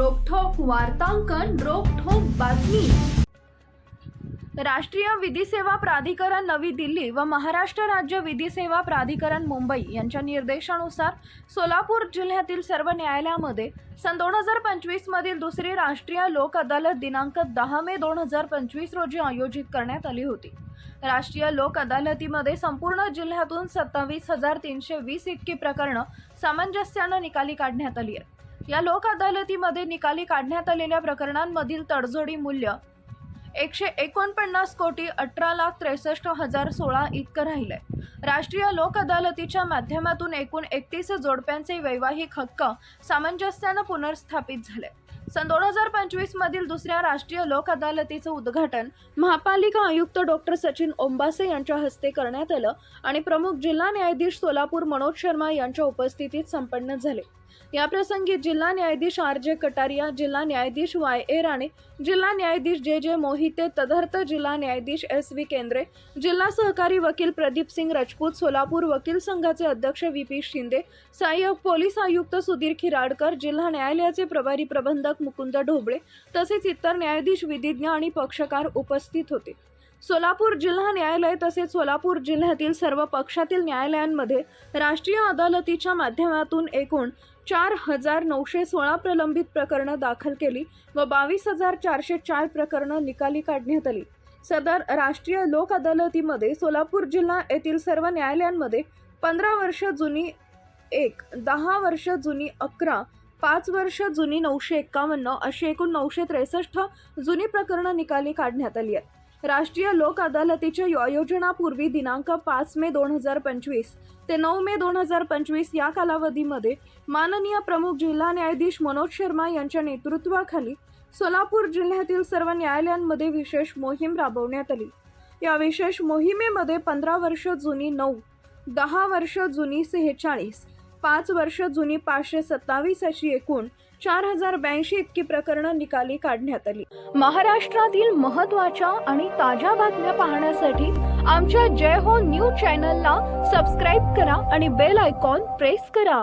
वार्तांकन रोखोक बातमी. राष्ट्रीय विधी सेवा प्राधिकरण नवी दिल्ली व महाराष्ट्र राज्य विधी सेवा प्राधिकरण मुंबई यांच्या निर्देशानुसार सोलापूर जिल्ह्यातील सर्व न्यायालयामध्ये सन दोन हजार पंचवीस मधील दुसरी राष्ट्रीय लोक अदालत दिनांक दहा मे दोन हजार पंचवीस रोजी आयोजित करण्यात आली होती. राष्ट्रीय लोक अदालतीमध्ये संपूर्ण जिल्ह्यातून सत्तावीस हजार तीनशे वीस इतकी प्रकरणं सामंजस्यानं निकाली काढण्यात आली आहेत. या लोक अदालतीमध्ये निकाली काढण्यात आलेल्या प्रकरणांमधील तडजोडी मूल्य एकशे एकोणपन्नास कोटी अठरा लाख त्रेसष्ट हजार सोळा इतकं राहिलंय. राष्ट्रीय लोक अदालतीच्या माध्यमातून एकूण एकतीस जोडप्यांचे वैवाहिक हक्क सामंजस्यानं पुनर्स्थापित झाले. सन दोन हजार पंचवीस मधील दुसऱ्या राष्ट्रीय लोक अदालतीचं उद्घाटन महापालिका आयुक्त डॉक्टर सचिन ओंबासे यांच्या हस्ते करण्यात आलं आणि प्रमुख जिल्हा न्यायाधीश सोलापूर मनोज शर्मा यांच्या उपस्थितीत संपन्न झाले. याप्रसंगी जिल्हा न्यायाधीश आर जे कटारिया जिल्हा न्यायाधीश वाय ए राणे जिल्हा न्यायाधीश जे जे मोहिते तदर्थ जिल्हा न्यायाधीश एस व्ही केंद्रे जिल्हा सहकारी वकील प्रदीप सिंग राजपूत सोलापूर वकील संघाचे अध्यक्ष व्ही पी शिंदे सहाय्यक पोलीस आयुक्त सुधीर खिराडकर जिल्हा न्यायालयाचे प्रभारी प्रबंधक मुकुंद ढोबळे तसेच इतर न्यायाधीश विधिज्ञ आणि पक्षकार उपस्थित होते. सोलापूर जिल्हा न्यायालय तसेच सोलापूर जिल्ह्यातील सर्व पक्षातील न्यायालयांमध्ये राष्ट्रीय अदालतीच्या माध्यमातून एकूण चार हजार नऊशे सोळा प्रलंबित प्रकरणं दाखल केली व बावीस हजार चारशे चार प्रकरणं निकाली काढण्यात आली. सदर राष्ट्रीय लोक अदालतीमध्ये सोलापूर जिल्हा येथील सर्व न्यायालयांमध्ये पंधरा वर्ष जुनी एक दहा वर्ष जुनी अकरा पाच वर्ष जुनी नऊशे एक्कावन्न अशी एकूण नऊशे त्रेसष्ट जुनी प्रकरणं निकाली काढण्यात आली आहेत. राष्ट्रीय लोक अदालतीच्या आयोजनापूर्वी दिनांक पाच मे दोन हजार पंचवीस ते नऊ मे दोन हजार पंचवीस या कालावधीमध्ये माननीय प्रमुख जिल्हा न्यायाधीश मनोज शर्मा यांच्या नेतृत्वाखाली सोलापूर जिल्ह्यातील सर्व न्यायालयांमध्ये विशेष मोहीम राबवण्यात आली. या विशेष मोहिमेमध्ये पंधरा वर्ष जुनी नऊ दहा वर्ष जुनी सेहेचाळीस पाच वर्ष जुनी पाचशे सत्तावीस अशी एकूण चार हजार ब्याऐंशी इतकी प्रकरणं निकाली काढण्यात आली. महाराष्ट्रातील महत्त्वाच्या आणि ताज्या बातम्या पाहण्यासाठी आमच्या जय हो न्यूज चॅनलला सबस्क्राईब करा आणि बेल आयकॉन प्रेस करा.